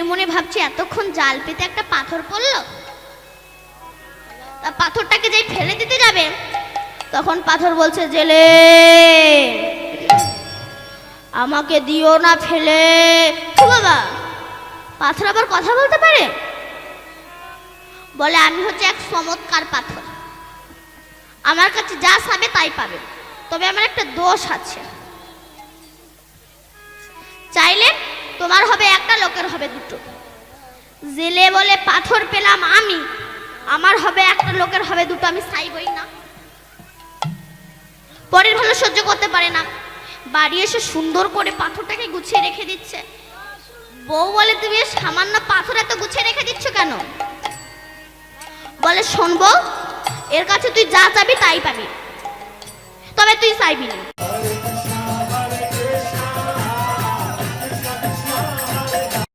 মনে মনে ভাবছি, এতক্ষণ জাল পেতে একটা পাথর পড়ল? তা পাথরটাকে যেই ফেলে দিতে যাবে, তখন পাথর বলছে, জেলে, আমাকে দিও না ফেলে। বাবা? পাথর আবার কথা বলতে পারে? বলে, আমি হচ্ছে এক চমৎকার পাথর। আমার কাছে যা চাবে তাই পাবে। তবে আমার একটা দোষ আছে। তোমার হবে, একটা লোকের হবে দুটো। জেলে বলে পাথর পেলাম আমি, আমার হবে, একটা লোকের হবে দুটো, আমি চাইবই না। পরের ভালো সহ্য করতে পারে না। বাড়ি এসে সুন্দর করে পাথরটাকে গুছিয়ে রেখে দিচ্ছে। বউ বলে, তুমি সামান্য পাথর এত গুছিয়ে রেখে দিচ্ছ কেন? বলে শোনবো এর কাছে তুই যা চাবি, তাই পাবি। তবে তুই চাইবি না।